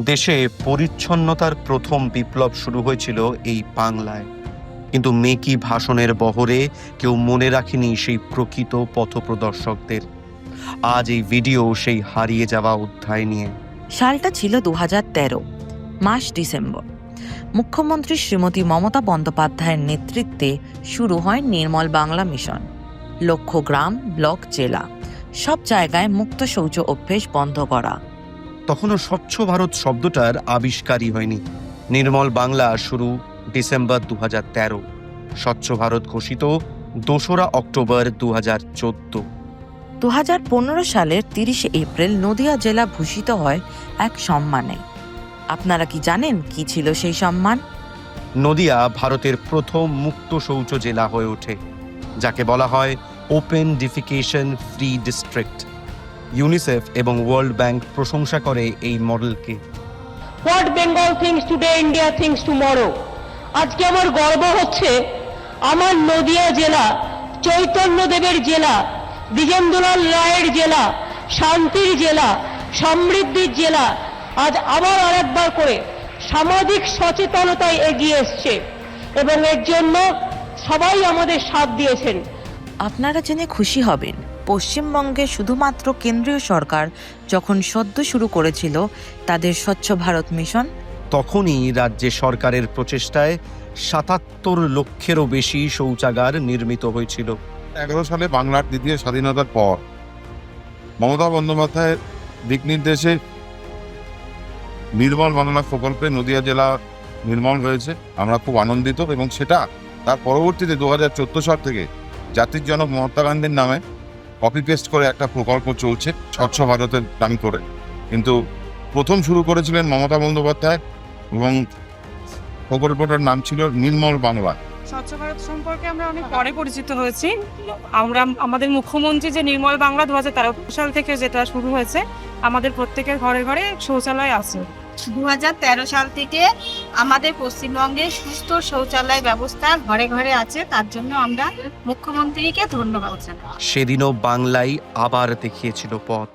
দেশে পরিচ্ছন্নতার প্রথম বিপ্লব শুরু হয়েছিল এই বাংলায়। কিন্তু মেকি ভাষণের বহরে কেউ মনে রাখেনি সেই প্রকৃত পথপ্রদর্শকদের। আজ এই ভিডিও সেই হারিয়ে যাওয়া অধ্যায় নিয়ে। সালটা ছিল দু মাস ডিসেম্বর। মুখ্যমন্ত্রী শ্রীমতী মমতা বন্দ্যোপাধ্যায়ের নেতৃত্বে শুরু হয় নির্মল বাংলা মিশন। লক্ষ্য গ্রাম, ব্লক, জেলা, সব জায়গায় মুক্ত শৌচ অভ্যেস বন্ধ করা। তখনও স্বচ্ছ ভারত শব্দটার আবিষ্কারই হয়নি। নির্মল বাংলা শুরু ডিসেম্বর দু তেরো। স্বচ্ছ ভারত ঘোষিত দোসরা অক্টোবর দু হাজার চোদ্দ। দু হাজার পনেরো সালের তিরিশে এপ্রিল নদিয়া জেলা ভূষিত হয় এক সম্মানে। আপনারা কি জানেন কি ছিল সেই সম্মান? নদিয়া ভারতের প্রথম মুক্ত শৌচ জেলা হয়ে ওঠে যাকে বলা হয় open defecation free district UNICEF এবং ওয়ার্ল্ড ব্যাংক প্রশংসা করে এই মডেলকে। What Bengal thinks today India thinks tomorrow আজকে আমার গর্ব হচ্ছে আমার নদিয়া জেলা চৈতন্যদেবের জেলা দ্বিজেন্দ্রলাল রায়ের জেলা শান্তির জেলা সমৃদ্ধির জেলা আজ আবার আরেকবার করে সামাজিক সচেতনতায় এগিয়ে এসছে এবং এর জন্য সবাই আমাদের সাথ দিয়েছেন। আপনারা জেনে খুশি হবেন পশ্চিমবঙ্গে শুধুমাত্র কেন্দ্রীয় সরকার যখন সদ্য শুরু করেছিল তাদের স্বচ্ছ ভারত মিশন। তখনই রাজ্যে সরকারের প্রচেষ্টায় সাতাত্তর লক্ষেরও বেশি শৌচাগার নির্মিত হয়েছিল। এগারো সালে বাংলার দ্বিতীয় স্বাধীনতার পর মমতা বন্দ্যোপাধ্যায়ের দিক নির্দেশে নির্মল বাংলা প্রকল্পে নদিয়া জেলা নির্মল হয়েছে। আমরা খুব আনন্দিত এবং সেটা তার পরবর্তীতে দু হাজার চোদ্দ সাল থেকে জাতির জনক মহাত্মা গান্ধীর নামে কপি পেস্ট করে একটা প্রকল্প চলছে, স্বচ্ছ ভারতের নাম করে। কিন্তু প্রথম শুরু করেছিলেন মমতা বন্দ্যোপাধ্যায় এবং প্রকল্পটার নাম ছিল নির্মল বাংলা। স্বচ্ছ ভারত সম্পর্কে আমরা অনেক পরে পরিচিত হয়েছি। আমরা, আমাদের মুখ্যমন্ত্রী যে নির্মল বাংলা দু হাজার তেরো সাল থেকে যেটা শুরু হয়েছে, আমাদের প্রত্যেকের ঘরে ঘরে শৌচালয় আছে। দু হাজার তেরো সাল থেকে আমাদের পশ্চিমবঙ্গে সুস্থ শৌচালয় ব্যবস্থা ঘরে ঘরে আছে, তার জন্য আমরা মুখ্যমন্ত্রীকে ধন্যবাদ জানাই। সেদিনও বাংলায় আবার দেখিয়েছিল পথ।